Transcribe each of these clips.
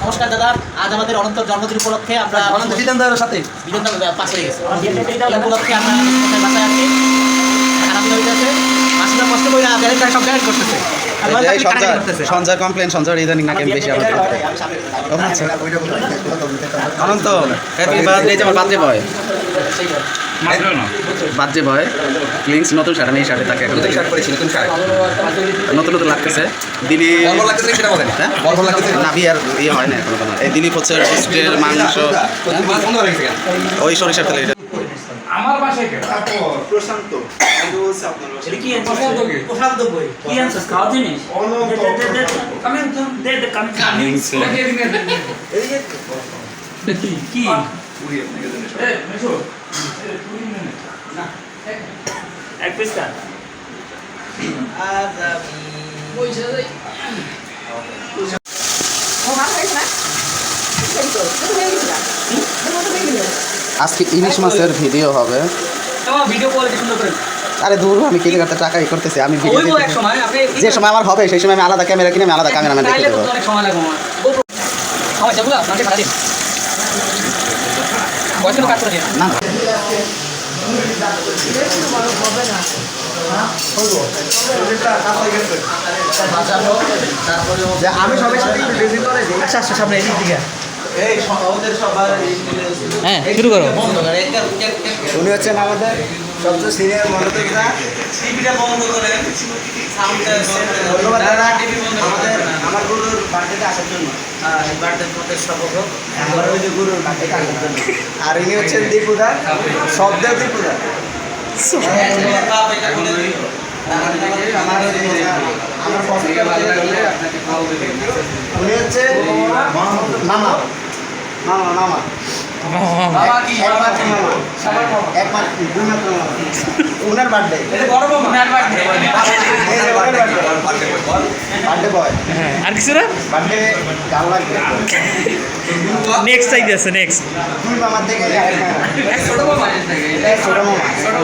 নমস্কার দাদা আজ আমাদের অনন্ত জন্মদিন উপলক্ষে আমরা অনন্ত জিতেন্দ্রের সাথে। হয়ে গেছে। এই উপলক্ষে আমরা বাসায় আছি? খারাপ মাসিরা কষ্ট করে সব করতেছে। সঞ্জয় কমপ্লেন সঞ্জয় ইদানিং নাকি বেশি হ্যাপি বার্থডে আমার বার্থডে বয় বার্থডে বয় ক্লিংস নতুন শার্ট আমি এই শার্টে তাকে নতুন শার্ট পরেছি নতুন শার্ট। নতুন নতুন লাগতেছে। দিলি বল বল লাগতেছে সেটা বলেন? হ্যাঁ? লাগতেছে? না বিয়ার ইয়ে হয় না এখনও কোনো। এই দিলীপ হচ্ছে রোস্টের মাংস। হয়ে? গেছে ওই সরিষার তেল এটা। আমার বাসায় এটা কি প্রশান্ত কি? প্রশান্ত বই কি আনছিস খাওয়া জিনিস? কামিং দে দে কামিং কামিং কি? এ মেশো। এক পিস কা আজকে ইলিশ মাছের ভিডিও হবে। তোমার ভিডিও কোয়ালিটি সুন্দর করে আরে দূর আমি কিনে কাটতে টাকা ই করতেছি আমি ভিডিও যে সময় আমার হবে সেই সময় আমি আলাদা ক্যামেরা কিনে আমি আলাদা রেখে চাইলে দেবো করতে অনেক সময় লাগবে আমার সময় যাব না আমি সবাই সাথে আচ্ছা আচ্ছা সামনে এদিক দিকে এই স- ওদের সবার হ্যাঁ শুরু করো। উনি হচ্ছেন আমাদের সবচেয়ে সিনিয়র মনোযোগরা টিভিটা বন্ধ করে ধন্যবাদ দাদা। আমাদের আমার গুরুর বার্থডেতে আসার জন্য। বার্থডে তোমাদের সবক আমার ওই যে গুরুর বার্থডেতে আসার জন্য। আর ইনি হচ্ছেন দীপুদা। শব্দের দীপুদা। আমার উনি হচ্ছে মামা মামা মামা। মামা বার্থডে আর কিছু না বার্থডে গাল লাগবে নেক্সট চাইতেছে নেক্সট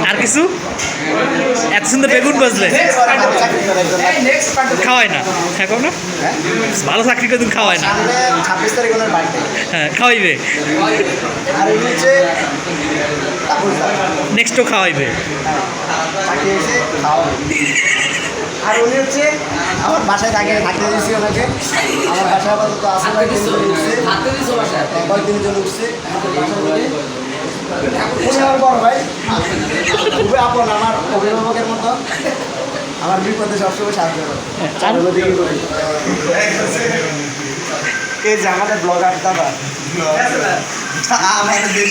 আর কিছু? এত সুন্দর বেগুন বাজলে খাওয়ায় না। না? হ্যাঁ? ভালো চাকরি করে খাওয়ায় না। হ্যাঁ খাওয়াইবে। নেক্সটও খাওয়াইবে। আর উনি হচ্ছে আমার বাসায় থাকে থাকতে দিয়েছি ওনাকে। আমার বাসায় আপাতত আসে কয়েকদিনের জন্য উঠছে। উনি আমার বড় ভাই। খুবই আপন আমার অভিভাবকের মতো। আমার বিপদে সবসময় সাহায্য করি। এই যে আমাদের ব্লগার দাদা। আমাদের দেশ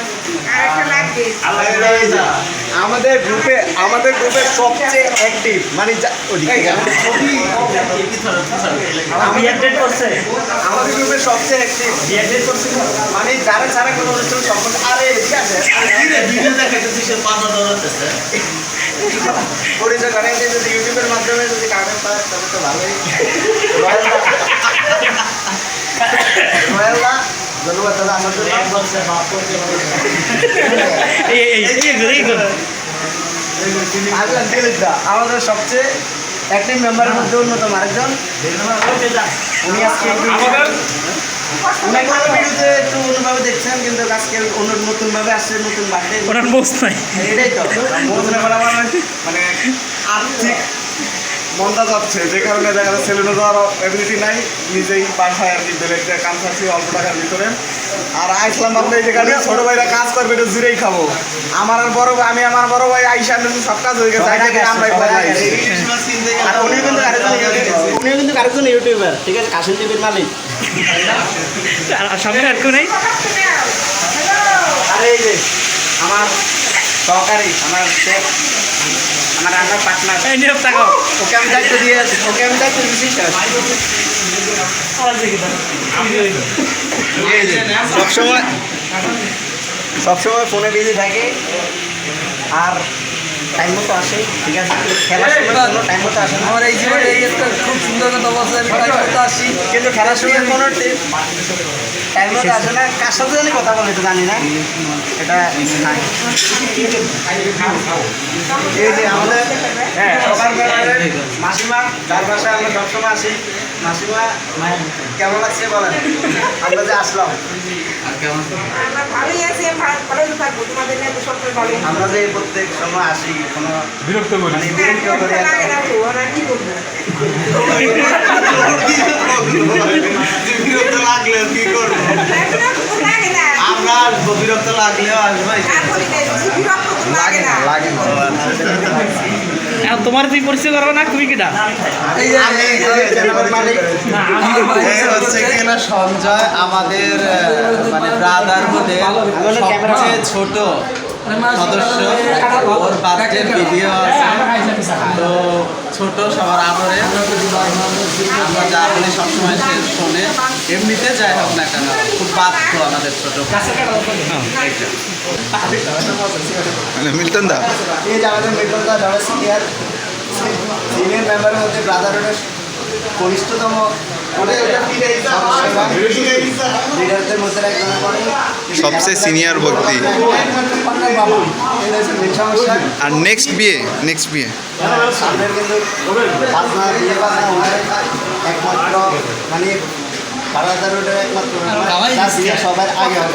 পিস আমাদের গ্রুপে আমাদের গ্রুপে সবচেয়ে অ্যাক্টিভ মানে আমাদের গ্রুপে সবচেয়ে অ্যাক্টিভ মানে যারা ছাড়া কোনো অনুষ্ঠান সম্পর্কে আরে ঠিক আছে পরিচয় যদি ইউটিউবের মাধ্যমে যদি কাটেন পায় তবে তো ভালোই ধন্যবাদ দাদা আমার জন্য। আল্লাহ দিলিদা আমাদের সবচেয়ে অ্যাক্টিভ মেম্বারের মধ্যে অন্যতম আরেকজন। উনি আজকে একটু একটু ভিডিওতে একটু অন্যভাবে দেখছেন কিন্তু আজকে অন্য নতুনভাবে আসছে নতুন বার্থডে। ওনার মোস্ট নাই। এটাই তো। মনে মানে আর্থিক মন্দা যাচ্ছে যে কারণে দেখা যাচ্ছে সেলুনে যাওয়ার এবিলিটি নাই নিজেই বাসায় আর কি বেলেটে কাম খাচ্ছি অল্প টাকার ভিতরে। আর আইসলাম ভাবলে এই যেখানে ছোট ভাইরা কাজ করবে এটা জুড়েই খাব। আমার আর বড় ভাই আমি আমার বড় ভাই আইসা সব কাজ হয়ে গেছে আইসা থেকে আমরাই আর উনি কিন্তু আরেকজন উনি কিন্তু আরেকজন ইউটিউবার ঠিক আছে? কাশিম টিভির মালিক। সামনে আর কেউ নেই? আরে এই যে আমার সহকারী আমার আমার রান্নার পার্টনার এই নীরব থাকো ওকে আমি দায়িত্ব দিয়ে আছি। ওকে আমি দায়িত্ব দিয়েছি স্যার সবসময় সবসময় ফোনে বিজি থাকে। আর টাইম মতো আসে ঠিক আছে? খেলার সময় কোনো টাইম মতো আসে আমার এই জীবনে এই একটা খুব সুন্দর কথা বলছে আমি টাইম মতো আসি। কিন্তু খেলার সময় কোনো টাইম মতো আসে না। কার সাথে জানি কথা বলে তো জানি না। এটা এই যে আমাদের হ্যাঁ সবার ব্যাপারে মাসিমা যার বাসায় আমরা সবসময় আসি মাসিমা কেমন লাগছে বলেন? আমরা যে আসলাম। আমরা যে প্রত্যেক সময় আসি কোনো বিরক্ত করি মানে হ্যাঁ, বিরক্ত করে বিরক্ত কি করব? লাগলে কি। আমরা আসব বিরক্ত লাগলেও আসব। লাগে না। লাগে না। তোমার তুই পরিচয় করব না তুমি কিটা সঞ্জয় আমাদের মানে ব্রাদার মধ্যে সবচেয়ে ছোট সদস্য ওর বার্থডে ভিডিও আছে। তো ছোট সবার আদরে আমরা যা বলি সবসময় সে শোনে। এমনিতে যাই হোক না কেন খুব বাধ্য আমাদের ছোট মিল্টন দা? এই যে আমাদের মিডল দা যারা সিনিয়র সিনিয়র মেম্বারের মধ্যে ব্রাদারহুডের কনিষ্ঠতম মধ্যে একজনের সবচেয়ে senior ব্যক্তি। বাবা। আর নেক্সট বিয়ে নেক্সট বিয়ে। একমাত্র মানে সবার আগে হবে।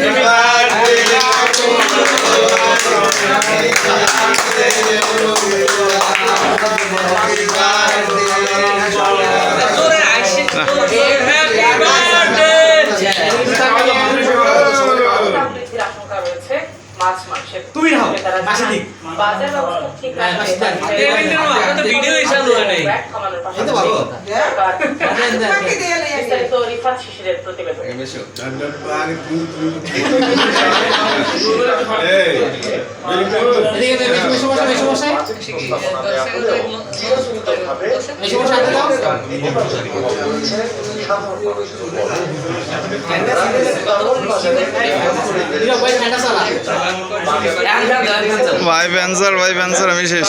বৃদ্ধির বাজার ব্যবস্থা ঠিক আছে। ভিডিও হয় নাই পাশাপাশি। সরকার বিস্তারিত রিফাত শিশিরের প্রতিবেদন ভাই অ্যান্সার ভাই অ্যান্সার আমি শেষ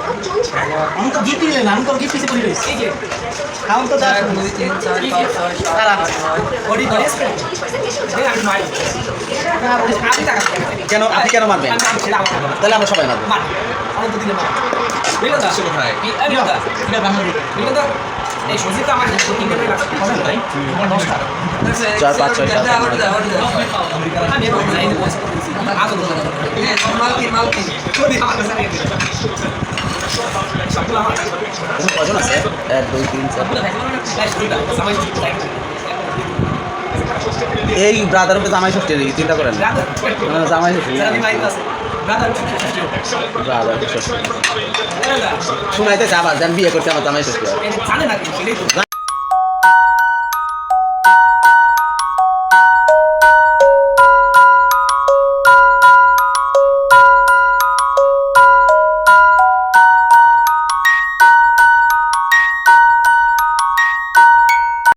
তো গিফট আমি তো গিফট পিছে পড়ি রয়েছি খাও তো দাও তারা বডি ধরে কেন? আপনি কেন মারবেন? তাহলে আমরা সবাই মারবো। মার দিলে মার বুঝলেন তো কোথায় এটা ব্রাহ্মণ বুঝলেন তো এই সজিত আমার তিনটে করে লাগছে ভাই চার, পাঁচ, ছয়, সাত আমি এবার নাই কজন আছে এক দুই তিন চার এই ব্রাদার উপরে জামাই ষষ্ঠী নাকি? চিন্তা করেন না। জামাই ষষ্ঠী। শুনাইতে যাবার আবার যান বিয়ে করতে আমার জামাই ষষ্ঠী